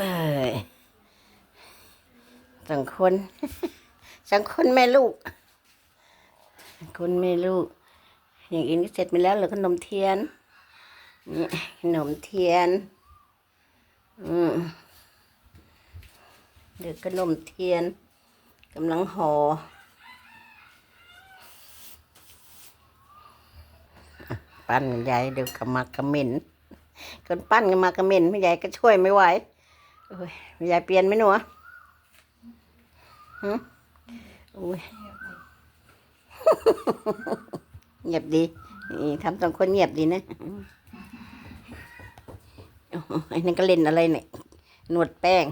เอ้ยสองคนสองคนแม่ลูกคนแม่ลูก อย่างอื่นก็เสร็จไปแล้วเหลือขนมเทียนนี่ขนมเทียน อืมเหลือขนมเทียนกำลังห่อปั้นยายเดี๋ยวกำมักกระเหม็นคนปั้นกันมากระเหม็นแม่ยายก็ช่วยไม่ไหว โอ้ยยายเปลี่ยนไหมหนูอะหืมโอ้ยเงียบดีนี่ทำสองคนเงียบดีนะอ้โหไอ้นั่นก็เล่นอะไรเนี่ยหนวดแป้ง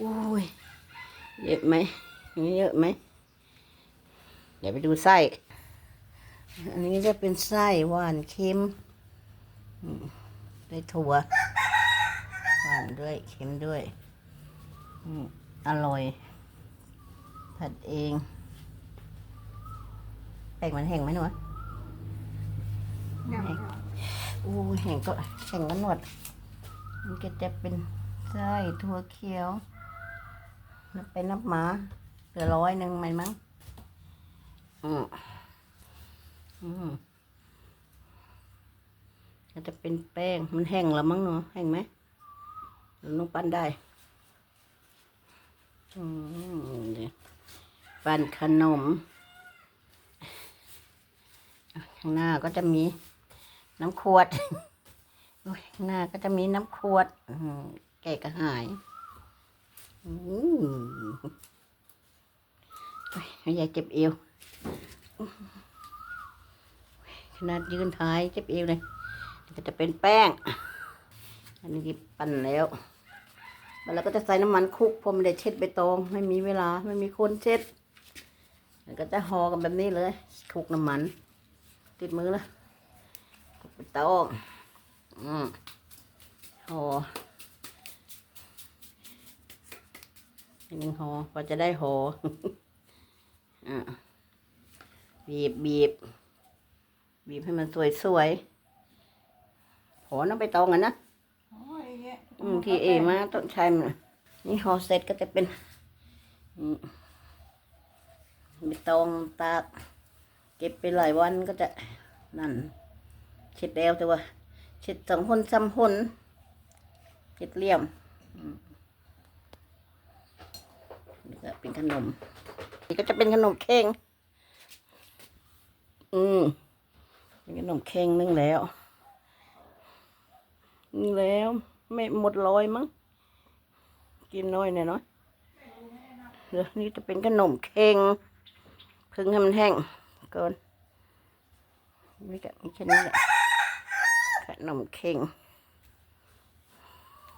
อุ้ยเยอะไหมเยอะไหมเดี๋ยวไปดูไส้ อันนี้จะเป็นไส้หวานเค็มได้ถั่วานด้วยเค็มด้วยอืมอร่อย ผัดเองแป้งมันแห้งไหมหนูอะแห้งอู้แห้งก็แห้งก็นวด มันก็จะเป็นไส้ถั่วเขียวนับไปนับมาเหลือร้อยหนึ่งไหมมั้งอืมอืมก็จะเป็นแป้งมันแห้งแล้วมั้งเนาะแห้งไหมหรือ น้องปั้นได้อืมปั้นขนม ข้างหน้าก็จะมีน้ำขวดข้างหน้าก็จะมีน้ำขวดแก่กระหายอืมโอ้ยไม่อยากเจ็บเอว ขนาดยืนท้ายเจ็บเอวเลย ก็จะเป็นแป้ง อันนี้กีปั่นแล้วแล้วก็จะใส่น้ำมันคุกเพราะไม่ได้เช็ดใบตอง ไม่มีเวลาไม่มีคนเช็ดแล้วก็จะห่อกันแบบนี้เลยคุกน้ำมัน ติดมือแล้วไปต๊ะอืมห่ออีกหนึ่งหอพอจะได้หออะบีบบีบบีบให้มันสวยสวยๆหอน้ำไปตองอะนะ อืมที่เอมาต้นชายมันนี่ห่อเสร็จก็จะเป็นมใบตองตากเก็บไปหลายวันก็จะนั่นเช็ดแล้วแต่ว่าเช็ดสองคนซ้ำคนเช็ดเลี่ยมอืมนี่ก็เป็นขนมนี่ก็จะเป็นขนมเค้งอืมเป็นขนมเค้งนึ่งแล้วนึ่งแล้ว ไม่หมดร้อยมั้ง กินน้อยหน่อยเนาะเดี๋ยวนี่จะเป็นขนมเค็งพึ่งให้มันแห้งก่อนนี่ก็มีแค่นี้แหละขนมเค็ง